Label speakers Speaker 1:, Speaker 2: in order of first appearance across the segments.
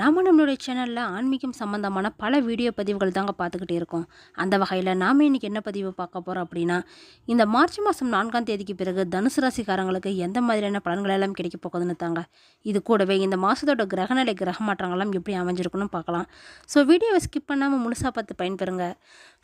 Speaker 1: நாம் நம்மளுடைய சேனலில் ஆன்மீகம் சம்மந்தமான பல வீடியோ பதிவுகள் தாங்க பார்த்துக்கிட்டே இருக்கோம். அந்த வகையில் நாம் இன்றைக்கி என்ன பதிவு பார்க்க போகிறோம் அப்படின்னா இந்த மார்ச் மாதம் நான்காம் தேதிக்கு பிறகு தனுசு ராசிக்காரங்களுக்கு எந்த மாதிரியான பலன்கள் எல்லாம் கிடைக்க போகுதுன்னு தாங்க. இது கூடவே இந்த மாதத்தோட கிரகநிலை கிரக மாற்றங்கள்லாம் எப்படி அமைஞ்சிருக்குன்னு பார்க்கலாம். ஸோ வீடியோவை ஸ்கிப் பண்ணாமல் முழுசாக பார்த்து பயன்பெறுங்க.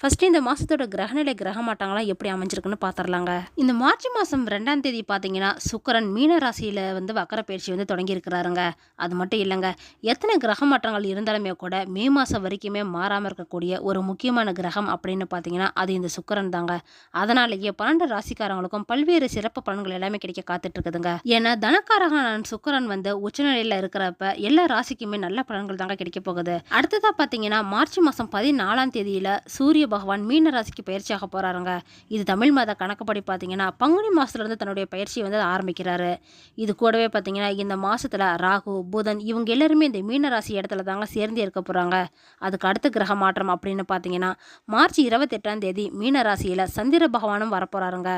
Speaker 1: ஃபஸ்ட்டு இந்த மாதத்தோட கிரகநிலை கிரக மாற்றங்கள்லாம் எப்படி அமைஞ்சிருக்குன்னு பார்த்துடலாங்க. இந்த மார்ச் மாதம் ரெண்டாம் தேதி பார்த்தீங்கன்னா சுக்கரன் மீன ராசியில் வந்து வக்கர பயிற்சி வந்து தொடங்கியிருக்கிறாருங்க அது மட்டும் இல்லைங்க எத்தனை கிரக மாற்றங்கள் இருந்தாலுமே கூட மே மாதம் வரைக்குமே மாறாமல் இருக்கக்கூடிய ஒரு முக்கியமான கிரகம் அப்படின்னு பார்த்தீங்கன்னா அது இந்த சுக்கரன் தாங்க. அதனாலேயே பன்னெண்டு ராசிக்காரங்களுக்கும் பல்வேறு சிறப்பு பலன்கள் எல்லாமே கிடைக்க காத்துட்டு இருக்குதுங்க ஏன்னா தனக்காரகன் சுக்கரன் வந்து உச்சநிலையில் இருக்கிறப்ப எல்லா ராசிக்குமே நல்ல பலன்கள் தாங்க கிடைக்க போகுது. அடுத்ததா பார்த்தீங்கன்னா மார்ச் மாதம் பதினாலாம் தேதியில் சூரிய பகவான் மீன ராசிக்கு பயிற்சியாக போகிறாருங்க இது தமிழ் மாத கணக்குப்படி பார்த்தீங்கன்னா பங்குனி மாதத்துலேருந்து தன்னுடைய பயிற்சியை வந்து ஆரம்பிக்கிறாரு. இது கூடவே பார்த்தீங்கன்னா இந்த மாதத்தில் ராகு புதன் இவங்க எல்லாருமே இந்த மீன ராசி இடத்துல தாங்க சேர்ந்து இருக்க போகிறாங்க அதுக்கு அடுத்த கிரக மாற்றம் அப்படின்னு பார்த்தீங்கன்னா மார்ச் இருபத்தெட்டாம் தேதி மீன ராசியில் சந்திர பகவானும் வரப்போகிறாருங்க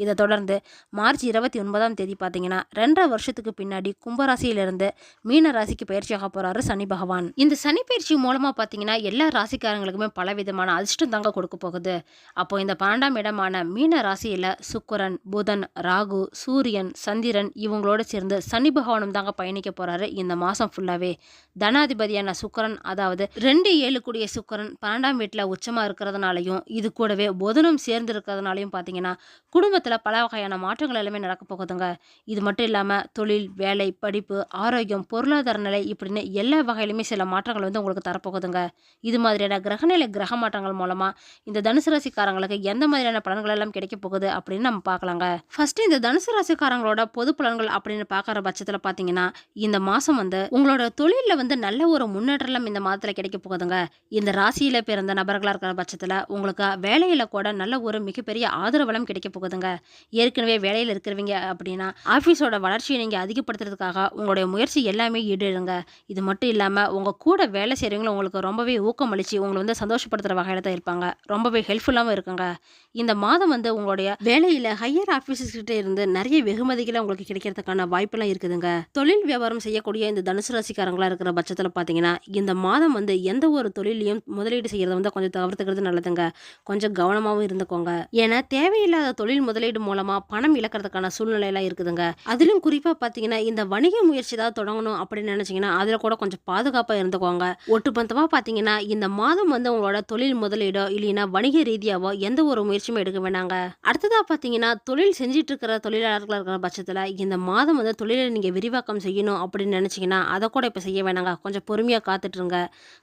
Speaker 1: இதை தொடர்ந்து மார்ச் இருபத்தி ஒன்பதாம் தேதி பார்த்தீங்கன்னா ரெண்டரை வருஷத்துக்கு பின்னாடி கும்பராசியிலிருந்து மீன ராசிக்கு பயிற்சியாக போகிறாரு சனி பகவான். இந்த சனி பயிற்சி மூலமாக பார்த்தீங்கன்னா எல்லா ராசிக்காரங்களுக்குமே பல விதமான அதிர்ஷ்டம் தாங்க கொடுக்க போகுது. அப்போ இந்த பன்னெண்டாம் இடமான மீன ராசியில் சுக்கரன் புதன் ராகு சூரியன் சந்திரன் இவங்களோட சேர்ந்து சனி பகவானும் தாங்க பயணிக்க போகிறாரு இந்த மாதம் ஃபுல்லாகவே தனாதிபதியான சுக்கரன் அதாவது ரெண்டு ஏழு கூடிய சுக்கிரன் பன்னெண்டாம் வீட்டில் உச்சமாக இருக்கிறதுனாலையும் இது கூடவே புதனும் சேர்ந்து இருக்கிறதுனாலையும் பார்த்தீங்கன்னா குடும்பத்தில் பல வகையான மாற்றங்கள் எல்லாமே நடக்க போகுதுங்க. இது மட்டும் இல்லாமல் தொழில் வேலை படிப்பு ஆரோக்கியம் பொருளாதார நிலை இப்படின்னு எல்லா வகையிலுமே சில மாற்றங்கள் வந்து உங்களுக்கு தரப்போகுதுங்க. இது மாதிரியான கிரகநிலை கிரக மாற்றங்கள் மூலமாக இந்த தனுசு ராசிக்காரங்களுக்கு எந்த மாதிரியான பலன்கள் எல்லாம் கிடைக்க போகுது அப்படின்னு நம்ம பார்க்கலாங்க ஃபர்ஸ்ட் இந்த தனுசு ராசிக்காரங்களோட பொது பலன்கள் அப்படின்னு பார்க்குற பட்சத்தில் பார்த்தீங்கன்னா இந்த மாதம் வந்து உங்களோட தொழிலில் வந்து நல்ல ஒரு முன்னேற்றம் இந்த மாதத்தில் கிடைக்க போகுதுங்க. இந்த ராசியில் பிறந்த நபர்களாக இருக்கிற பட்சத்தில் உங்களுக்கு வேலையில் கூட நல்ல ஒரு மிகப்பெரிய ஆதரவளம் கிடைக்க போகுதுங்க. ஏற்கனவே வேலையில் இருக்கிறவங்க அப்படின்னா ஆஃபீஸோட வளர்ச்சியை நீங்கள் அதிகப்படுத்துறதுக்காக உங்களுடைய முயற்சி எல்லாமே ஈடுங்க இது மட்டும் இல்லாமல் உங்கள் கூட வேலை செய்கிறவங்களும் உங்களுக்கு ரொம்பவே ஊக்கமளிச்சு உங்களை வந்து சந்தோஷப்படுத்துகிற வகையில் தான் இருப்பாங்க. ரொம்பவே ஹெல்ப்ஃபுல்லாகவும் இருக்குங்க. இந்த மாதம் வந்து உங்களுடைய வேலையில் ஹையர் ஆஃபீஸர்ஸ்கிட்ட இருந்து நிறைய வெகுமதிகளை உங்களுக்கு கிடைக்கிறதுக்கான வாய்ப்பெல்லாம் இருக்குதுங்க. தொழில் வியாபாரம் செய்யக்கூடிய இந்த தனுசு ராசிக்காரங்களாக இருக்கிற பட்சத்தில் பார்த்தீங்கன்னா இந்த மாதம் வந்து எந்த ஒரு தொழிலையும் முதலீடு செய்கிறத வந்து கொஞ்சம் தவிர்த்துக்கிறது நல்லதுங்க. கொஞ்சம் கவனமாகவும் இருந்துக்கோங்க. ஏன்னா தேவையில்லாத தொழில் முதலீடு மூலமாக பணம் இழக்கிறதுக்கான சூழ்நிலையெல்லாம் இருக்குதுங்க. அதிலும் குறிப்பாக பார்த்தீங்கன்னா இந்த வணிக முயற்சி ஏதாவது தொடங்கணும் அப்படின்னு நினச்சிங்கன்னா அதில் கூட கொஞ்சம் பாதுகாப்பாக இருந்துக்கோங்க. ஒட்டுமொத்தமாக பார்த்தீங்கன்னா இந்த மாதம் வந்து உங்களோட தொழில் முதலீடோ இல்லைன்னா வணிக ரீதியாவோ எந்த ஒரு முயற்சியுமே எடுக்க வேணாங்க. அடுத்ததாக பார்த்தீங்கன்னா தொழில் செஞ்சுட்டு இருக்கிற தொழிலாளர்களாக இருக்கிற பட்சத்தில் இந்த மாதம் வந்து தொழிலை நீங்கள் விரிவாக்கம் செய்யணும் அப்படின்னு நினச்சிங்கன்னா அதை கூட இப்போ செய்ய வேணாங்க கொஞ்சம் பொறுமையாக காத்துட்ருங்க.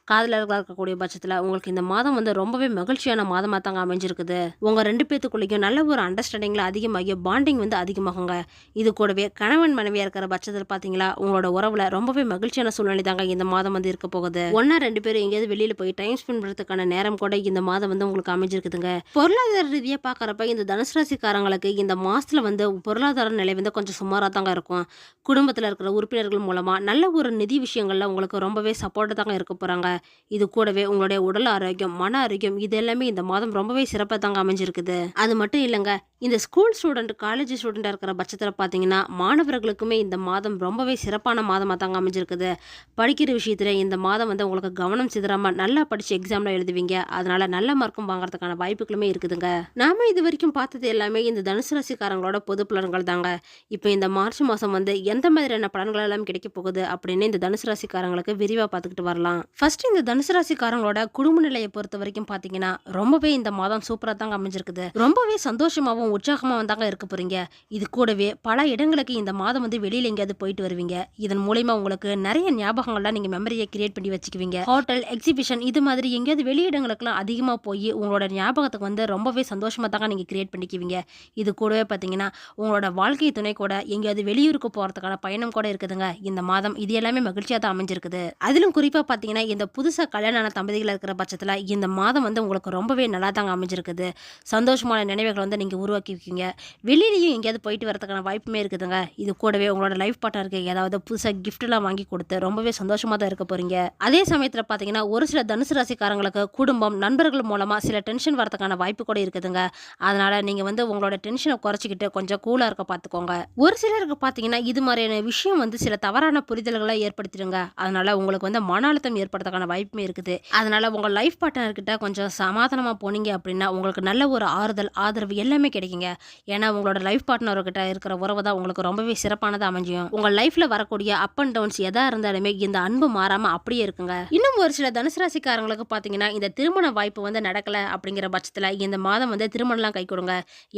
Speaker 1: காதலர்களாக இருக்கக்கூடிய பட்சத்தில் உங்களுக்கு இந்த மாதம் வந்து ரொம்பவே மகிழ்ச்சியான மாதமாக தாங்க அமைஞ்சிருக்குது. உங்கள் ரெண்டு பேத்துக்குள்ளேயும் நல்ல ஒரு அண்டர்ஸ்டாண்டிங்கில் அதிகமாகி பாண்டிங் வந்து அதிகமாகுங்க. இது கூடவே கணவன் மனைவியாக இருக்கிற பட்சத்தில் பார்த்தீங்களா உங்களோட உறவில் ரொம்பவே மகிழ்ச்சியான சூழ்நிலை தாங்க இந்த மாதம் வந்து இருக்க போகுது. ஒன்றா ரெண்டு பேரும் எங்கேயாவது வெளியில் போய் டைம் ஸ்பெண்ட் பண்ணுறதுக்கான நேரம் கூட இந்த மாதம் வந்து உங்களுக்கு அமைஞ்சிருக்குதுங்க. பொருளாதார ரீதியாக பார்க்குறப்ப இந்த தனுசு ராசிக்காரங்களுக்கு இந்த மாதத்தில் வந்து பொருளாதார நிலை வந்து கொஞ்சம் சுமாராக தாங்க இருக்கும். குடும்பத்தில் இருக்கிற உறுப்பினர்கள் மூலமாக நல்ல ஒரு நிதி விஷயங்களில் உங்களுக்கு ரொம்பவே சப்போர்ட்டாக தாங்க இருக்க போகிறாங்க இது கூடவே உங்களுடைய உடல் ஆரோக்கியம் மன ஆரோக்கியம் இது எல்லாமே இந்த மாதம் ரொம்பவே சிறப்பாக தாங்க அமைஞ்சிருக்குது. அது மட்டும் இல்லைங்க இந்த ஸ்கூல் ஸ்டூடெண்ட் காலேஜ் ஸ்டூடெண்ட்டாக இருக்கிற பட்சத்தில் பார்த்தீங்கன்னா மாணவர்களுக்குமே இந்த மாதம் ரொம்பவே சிறப்பான மாதமாக தாங்க அமைஞ்சிருக்குது. படிக்கிற விஷயத்தில் இந்த மாதம் வந்து உங்களுக்கு கவனம் சிதறாமல் நல்லா படித்து எக்ஸாமில் எழுதுவீங்க. அதனால் நல்ல மார்க்கும் வாங்குறதுக்கான வாய்ப்புகளுமே இருக்குதுங்க. நாம் இது வரைக்கும் பார்த்தது எல்லாமே இந்த தனுசு ராசிக்காரங்களோட பொது பலன்கள் தாங்க. இப்போ இந்த மார்ச் மாதம் வந்து எந்த மாதிரியான பலன்கள் எல்லாம் கிடைக்க போகுது அப்படின்னு இந்த தனுசு ராசிக்காரங்களுக்கு விரிவாக பார்த்துக்கிட்டு வரலாம். ஃபர்ஸ்ட் இந்த தனுசு ராசிக்காரங்களோட குடும்ப நிலையை பொறுத்த வரைக்கும் பார்த்தீங்கன்னா ரொம்பவே இந்த மாதம் சூப்பராக தாங்க அமைஞ்சிருக்குது. ரொம்பவே சந்தோஷமாகவும் உற்சாகமாகவும் தாங்க இருக்க போறீங்க. இது கூடவே பல இடங்களுக்கு இந்த மாதம் வந்து வெளியில் எங்கேயாவது போயிட்டு வருவீங்க. இதன் மூலயமா உங்களுக்கு நிறைய ஞாபகங்கள்லாம் நீங்கள் மெமரியை கிரியேட் பண்ணி வச்சுக்குவீங்க. ஹோட்டல் எக்ஸிபிஷன் இது மாதிரி எங்கேயாவது வெளியிடங்களுக்குலாம் அதிகமாக போய் உங்களோட ஞாபகத்துக்கு வந்து ரொம்பவே சந்தோஷமாக தாங்க நீங்கள் கிரியேட் பண்ணிக்குவீங்க. இது கூடவே பார்த்தீங்கன்னா உங்களோட வாழ்க்கை துணை கூட எங்கேயாவது வெளியூருக்கு போகிறதுக்கான பயணம் கூட இருக்குதுங்க. இந்த மாதம் இது எல்லாமே மகிழ்ச்சியாக தான் அமைஞ்சிருக்குது. அதிலும் குறிப்பாக பார்த்தீங்கன்னா இந்த புதுசாக கல்யாணம் தம்பதிகள் இருக்கிற பட்சத்தில் இந்த மாதம் வந்து உங்களுக்கு ரொம்பவே நல்லா தாங்க அமைஞ்சிருக்குது. சந்தோஷமான நினைவுகளை வந்து நீங்கள் உருவாக்கிவிக்கீங்க வெளியிலையும் எங்கேயாவது போயிட்டு வரதுக்கான வாய்ப்புமே இருக்குதுங்க. இது கூடவே உங்களோட லைஃப் பார்ட்னருக்கு ஏதாவது புதுசாக கிஃப்ட்லாம் வாங்கி கொடுத்து ரொம்பவே சந்தோஷமாக தான் இருக்க போகிறீங்க அதே சமயத்தில் பார்த்தீங்கன்னா ஒரு சில தனுசு ராசிக்காரங்களுக்கு குடும்பம் நண்பர்கள் மூலமாக சில டென்ஷன் வரதுக்கான வாய்ப்பு கூட இருக்குதுங்க. அதனால் நீங்கள் வந்து உங்களோட டென்ஷனை குறைச்சிக்கிட்டு கொஞ்சம் கூலாக இருக்க பார்த்துக்கோங்க ஒரு சிலருக்கு பார்த்தீங்கன்னா இது மாதிரியான விஷயம் வந்து சில தவறான புரிதல்களை ஏற்படுத்திடுங்க. அதனால உங்களுக்கு வந்து மன அழுத்தம் ஏற்படுறதுக்கான வாய்ப்புமே இருக்குது. அதனால உங்க லைஃப் பார்ட்னர்கிட்ட கொஞ்சம் சமாதானமா போனீங்க அப்படின்னா உங்களுக்கு நல்ல ஒரு ஆறுதல் ஆதரவு எல்லாமே கிடைக்குங்க. ஏன்னா உங்களோட லைஃப் பார்ட்னர்கிட்ட இருக்கிற உறவு தான் உங்களுக்கு ரொம்பவே சிறப்பானதாக அமைஞ்சியும் உங்க லைஃப்ல வரக்கூடிய அப் அண்ட் டவுன்ஸ் எதா இருந்தாலுமே இந்த அன்பு மாறாம அப்படியே இருக்குங்க. இன்னும் ஒரு சில தனுசு ராசிக்காரங்களுக்கு பார்த்தீங்கன்னா இந்த திருமண வாய்ப்பு வந்து நடக்கல அப்படிங்கிற பட்சத்தில் இந்த மாதம் வந்து திருமணம்லாம் கை கொடுங்க.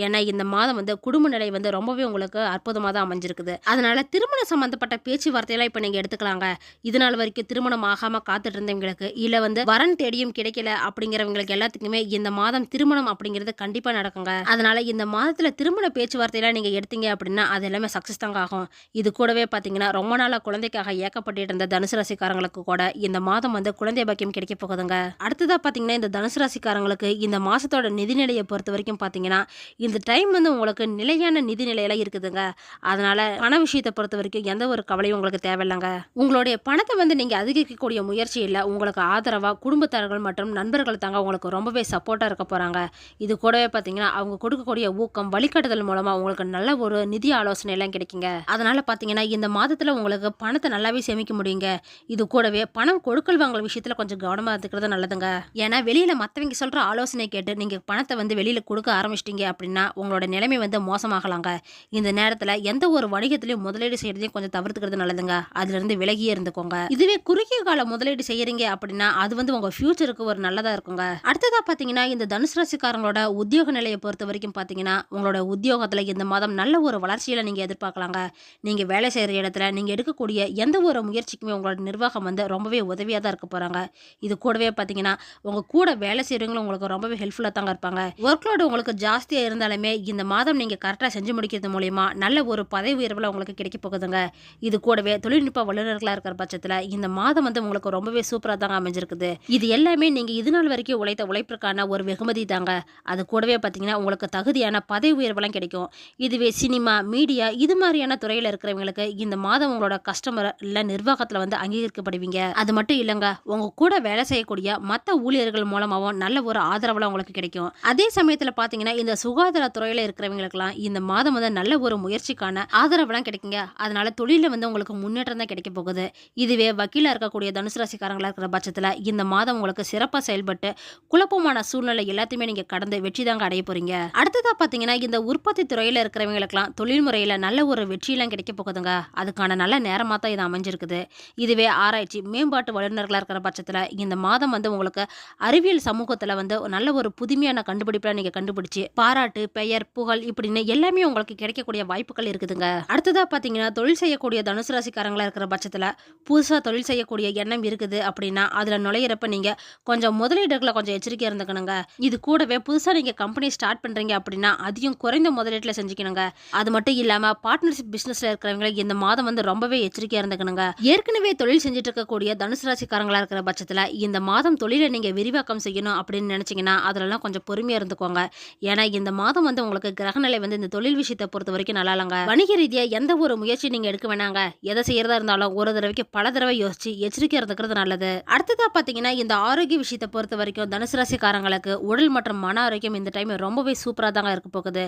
Speaker 1: ஏன்னா இந்த மாதம் வந்து குடும்ப நிலை வந்து ரொம்பவே உங்களுக்கு அற்புதமாக தான் அமைஞ்சிருக்குது. அதனால திருமணம் சம்பந்தப்பட்ட பேச்சுவார்த்தையெல்லாம் இப்போ நீங்கள் எடுத்துக்கலாங்க. இது நாள் வரைக்கும் திருமணம் ஆகாம காத்துட்டு இருந்தவங்களுக்கு இல்லை வந்து வரன் தேடியும் கிடைக்கல அப்படிங்கிறவங்களுக்கு எல்லாத்துக்குமே இந்த மாதம் திருமணம் அப்படிங்கிறது கண்டிப்பாக நடக்குங்க. அதனால இந்த மாதத்தில் திருமண பேச்சுவார்த்தையெல்லாம் நீங்கள் எடுத்தீங்க அப்படின்னா அது எல்லாமே சக்ஸஸ் தாங்க ஆகும். இது கூடவே பார்த்தீங்கன்னா ரொம்ப நாளாக குழந்தைக்காக ஏக்கப்பட்டு இருந்த தனுசு ராசிக்காரங்களுக்கு கூட இந்த மாதம் வந்து குழந்தை பாக்கியம் கிடைக்க போகுதுங்க. அடுத்ததாக பார்த்தீங்கன்னா இந்த தனுசு ராசிக்காரங்களுக்கு இந்த மாசத்தோட நிதிநிலையை பொறுத்த வரைக்கும் பார்த்தீங்கன்னா இந்த டைம் வந்து உங்களுக்கு நிலையான நிதி இருக்குதுங்க. அதனால பண விஷயத்தை பொறுத்த வரைக்கும் எந்த ஒரு கவலையும் உங்களுக்கு தேவையில்லைங்க. உங்களுடைய பணத்தை வந்து நீங்கள் அதிகரிக்கக்கூடிய முயற்சி இல்லை. உங்களுக்கு ஆதரவாக குடும்பத்தார்கள் மற்றும் நண்பர்கள் தாங்க உங்களுக்கு ரொம்பவே சப்போர்ட்டாக இருக்க போகிறாங்க இது கூடவே பார்த்தீங்கன்னா அவங்க கொடுக்கக்கூடிய ஊக்கம் வழிகாட்டுதல் மூலமாக உங்களுக்கு நல்ல ஒரு நிதி ஆலோசனை எல்லாம் கிடைக்குங்க. அதனால் பார்த்தீங்கன்னா இந்த மாதத்தில் உங்களுக்கு பணத்தை நல்லாவே சேமிக்க முடியுங்க. இது கூடவே பணம் கொடுக்கல் வாங்கல் விஷயத்தில் கொஞ்சம் கவனமாக இருந்துக்கிறது நல்லதுங்க. ஏன்னா வெளியில் மற்றவங்க சொல்கிற ஆலோசனை கேட்டு நீங்கள் பணத்தை வந்து வெளியில் கொடுக்க ஆரம்பிச்சிட்டிங்க அப்படின்னா உங்களோட நிலைமை வந்து மோசமாகலாங்க. இந்த நேரத்தில் எந்த ஒரு வணிகத்திலையும் முதலீடு செய்கிறதையும் கொஞ்சம் தவிர்த்துக்கிறது நல்லதுங்க. அதுல இருந்து இருந்துக்கோங்க இதுவே குறுகிய கால முதலீடு செய்யறீங்க அப்படின்னா அது வந்து உங்க ஃபியூச்சருக்கு ஒரு நல்லதா இருக்குங்க. அடுத்ததா பாத்தீங்கன்னா இந்த தனுசு ராசிக்காரங்களோட உத்தியோக நிலையை பொறுத்த வரைக்கும் பாத்தீங்கன்னா உங்களோட உத்தியோகத்துல இந்த மாதம் நல்ல ஒரு வளர்ச்சியில நீங்க எதிர்பார்க்கலாங்க. நீங்க வேலை செய்யற இடத்துல நீங்க எடுக்கக்கூடிய எந்த ஒரு முயற்சிக்குமே உங்களோட நிர்வாகம் வந்து ரொம்பவே உதவியா தான் இருக்க போறாங்க. இது கூடவே பாத்தீங்கன்னா உங்க கூட வேலை செய்யறவங்களும் உங்களுக்கு ரொம்பவே ஹெல்ப்ஃபுல்லா தாங்க இருப்பாங்க. ஒர்க் லோடு உங்களுக்கு ஜாஸ்தியா இருந்தாலுமே இந்த மாதம் நீங்க கரெக்டா செஞ்சு முடிக்கிறது மூலியமா நல்ல ஒரு பதவி உயர்வுல உங்களுக்கு கிடைக்க போகுதுங்க. இது கூடவே தொழில்நுட்ப வல்லுநர்களா இருக்கிற பட்சத்தில் இந்த மாதம் வந்து உங்களுக்கு ரொம்பவே சூப்பராக தாங்க அமைஞ்சிருக்குது. இது எல்லாமே நீங்கள் இது நாள் வரைக்கும் உழைத்த உழைப்பிற்கான ஒரு வெகுமதி தாங்க. அது கூடவே பார்த்தீங்கன்னா உங்களுக்கு தகுதியான பதவி உயர்வெல்லாம் கிடைக்கும். இதுவே சினிமா மீடியா இது மாதிரியான துறையில் இருக்கிறவங்களுக்கு இந்த மாதம் உங்களோட கஸ்டமர் இல்லை நிர்வாகத்தில் வந்து அங்கீகரிக்கப்படுவீங்க. அது மட்டும் இல்லைங்க உங்கள் கூட வேலை செய்யக்கூடிய மற்ற ஊழியர்கள் மூலமாகவும் நல்ல ஒரு ஆதரவெல்லாம் உங்களுக்கு கிடைக்கும். அதே சமயத்தில் பார்த்தீங்கன்னா இந்த சுகாதாரத்துறையில் இருக்கிறவங்களுக்குலாம் இந்த மாதம் வந்து நல்ல ஒரு முயற்சிக்கான ஆதரவெல்லாம் கிடைக்குங்க. அதனால தொழிலில் வந்து உங்களுக்கு முன்னேற்றம் தான் கிடைக்க போகுது. இதுவே வக்கீலாக இருக்கக்கூடிய தனுசு ராசிக்காரங்களாக இருக்கிற பட்சத்தில் இந்த மாதம் உங்களுக்கு சிறப்பாக செயல்பட்டு குழப்பமான சூழ்நிலை எல்லாத்தையுமே நீங்கள் கடந்து வெற்றி தாங்க அடைய போகிறீங்க அடுத்ததாக பார்த்தீங்கன்னா இந்த உற்பத்தி துறையில் இருக்கிறவங்களுக்குலாம் தொழில் முறையில் நல்ல ஒரு வெற்றியெல்லாம் கிடைக்க போகுதுங்க. அதுக்கான நல்ல நேரமாக தான் இது அமைஞ்சிருக்குது. இதுவே ஆராய்ச்சி மேம்பாட்டு வல்லுநர்களாக இருக்கிற பட்சத்தில் இந்த மாதம் வந்து உங்களுக்கு அறிவியல் சமூகத்தில் வந்து நல்ல ஒரு புதுமையான கண்டுபிடிப்புலாம் நீங்கள் கண்டுபிடிச்சி பாராட்டு பெயர் புகழ் இப்படின்னு எல்லாமே உங்களுக்கு கிடைக்கக்கூடிய வாய்ப்புகள் இருக்குதுங்க. அடுத்ததாக பார்த்தீங்கன்னா தொழில் செய்யக்கூடிய தனுசு ராசிக்காரங்களாக இருக்கிற பட்சத்தில் புதுசாக தொழில் செய்யக்கூடிய எண்ணம் இருக்குது அப்படின்னா அதில் நுழையிறப்ப நீங்கள் கொஞ்சம் முதலீடுகளை கொஞ்சம் எச்சரிக்கையாக இருந்துக்கணுங்க. இது கூடவே புதுசாக நீங்கள் கம்பெனி ஸ்டார்ட் பண்ணுறீங்க அப்படின்னா அதையும் குறைந்த முதலீட்டில் செஞ்சுக்கணுங்க. அது மட்டும் இல்லாமல் பார்ட்னர்ஷிப் பிஸ்னஸில் இருக்கிறவங்களுக்கு இந்த மாதம் வந்து ரொம்பவே எச்சரிக்கையாக இருந்துக்கணுங்க. ஏற்கனவே தொழில் செஞ்சுட்டு இருக்கக்கூடிய தனுசு ராசிக்காரங்களாக இருக்கிற பட்சத்தில் இந்த மாதம் தொழிலை நீங்கள் விரிவாக்கம் செய்யணும் அப்படின்னு நினச்சிங்கன்னா அதிலலாம் கொஞ்சம் பொறுமையாக இருந்துக்கோங்க. ஏன்னா இந்த மாதம் வந்து உங்களுக்கு கிரகநிலை வந்து இந்த தொழில் விஷயத்தை பொறுத்த வரைக்கும் நல்லா இல்லைங்க வணிக ரீதியாக எந்த ஒரு முயற்சி நீங்கள் எடுக்க வேணாங்க. எதை செய்கிறதா இருந்தாலும் ஒரு தடவைக்கு பல தடவை யோசிச்சு எச்சரிக்கை இருந்துக்கிறது நல்லது. அடுத்ததாக பார்த்தீங்கன்னா இந்த ஆரோக்கிய விஷயத்தை பொறுத்த வரைக்கும் தனுசு ராசிக்காரங்களுக்கு உடல் மற்றும் மன ஆரோக்கியம் இந்த டைம் ரொம்பவே சூப்பராக தாங்க இருக்க போகுது.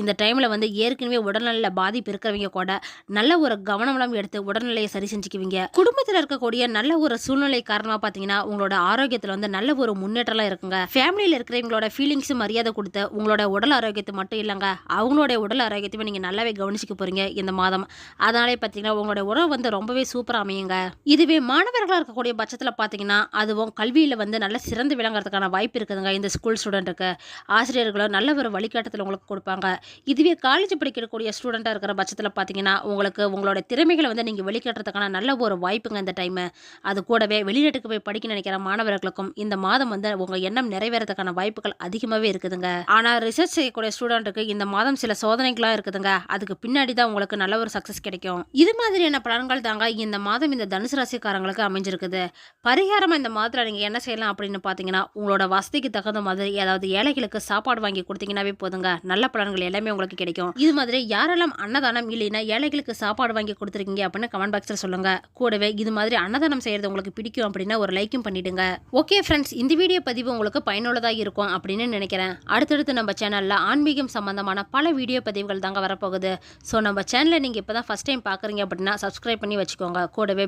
Speaker 1: இந்த டைமில் வந்து ஏற்கனவே உடல்நல பாதிப்பு இருக்கிறவங்க கூட நல்ல ஒரு கவனம்லாம் எடுத்து உடல்நிலையை சரி செஞ்சுக்குவீங்க. குடும்பத்தில் இருக்கக்கூடிய நல்ல ஒரு சூழ்நிலை காரணமாக பார்த்தீங்கன்னா உங்களோட ஆரோக்கியத்தில் வந்து நல்ல ஒரு முன்னேற்றம்லாம் இருக்குங்க. ஃபேமிலியில் இருக்கிறவங்களோட ஃபீலிங்ஸும் மரியாதை கொடுத்து உங்களோட உடல் ஆரோக்கியத்தை மட்டும் இல்லைங்க அவங்களோட உடல் ஆரோக்கியத்தையும் நீங்கள் நல்லாவே கவனிச்சுக்க போகிறீங்க இந்த மாதம். அதனாலே பார்த்தீங்கன்னா உங்களோட உறவு வந்து ரொம்பவே சூப்பராக அமையுங்க. இதுவே மாணவர்களாக இருக்கக்கூடிய பட்சத்தில் பார்த்தீங்கன்னா அதுவும் கல்வியில் வந்து நல்ல சிறந்து விளங்குறதுக்கான வாய்ப்பு இருக்குதுங்க இந்த ஸ்கூல் ஸ்டூடெண்ட்டுக்கு ஆசிரியர்களும் நல்ல ஒரு வழிகாட்டத்தில் உங்களுக்கு கொடுப்பாங்க. இதுவே காலேஜ் படிக்கக்கூடிய ஸ்டூடெண்ட்டாக இருக்கிற பட்சத்தில் பார்த்தீங்கன்னா உங்களுக்கு உங்களோட திறமைகளை வந்து நீங்கள் வெளிக்காட்டுறதுக்கான நல்ல ஒரு வாய்ப்புங்க இந்த டைமு அது கூடவே வெளிநாட்டுக்கு போய் படிக்க நினைக்கிற மாணவர்களுக்கும் இந்த மாதம் வந்து உங்கள் எண்ணம் நிறைவேறதுக்கான வாய்ப்புகள் அதிகமாகவே இருக்குதுங்க. ஆனால் ரிசர்ச் செய்யக்கூடிய ஸ்டூடெண்ட்டுக்கு இந்த மாதம் சில சோதனைகளாக இருக்குதுங்க. அதுக்கு பின்னாடி தான் உங்களுக்கு நல்ல ஒரு சக்ஸஸ் கிடைக்கும். இது மாதிரியான பலன்கள் தாங்க இந்த மாதம் இந்த இந்த தனுசு ராசிக்காரங்களுக்கு அமைஞ்சிருக்குது. பரிகாரமாக இந்த மாதத்தில் நீங்கள் என்ன செய்யலாம் அப்படின்னு பார்த்தீங்கன்னா உங்களோட வசதிக்கு தகுந்த மாதிரி ஏதாவது ஏழைகளுக்கு சாப்பாடு வாங்கி கொடுத்தீங்கன்னாவே போதுங்க. நல்ல பலன்கள் எல்லாமே உங்களுக்கு கிடைக்கும். இது மாதிரி யாரெல்லாம் அன்னதானம் இல்லைன்னா ஏழைகளுக்கு சாப்பாடு வாங்கி கொடுத்துருக்கீங்க அப்படின்னு கமெண்ட் பாக்ஸில் சொல்லுங்கள் கூடவே இது மாதிரி அன்னதானம் செய்கிறது உங்களுக்கு பிடிக்கும் அப்படின்னா ஒரு லைக்கும் பண்ணிடுங்க. ஓகே ஃப்ரெண்ட்ஸ் இந்த வீடியோ பதிவு உங்களுக்கு பயனுள்ளதாக இருக்கும் அப்படின்னு நினைக்கிறேன். அடுத்தடுத்து நம்ம சேனலில் ஆன்மீகம் சம்பந்தமான பல வீடியோ பதிவுகள் தாங்க வரப்போகுது. ஸோ நம்ம சேனலை நீங்கள் இப்போ தான் ஃபஸ்ட் டைம் பார்க்குறீங்க அப்படின்னா சப்ஸ்கிரைப் பண்ணி வச்சுக்கோங்க. கூடவே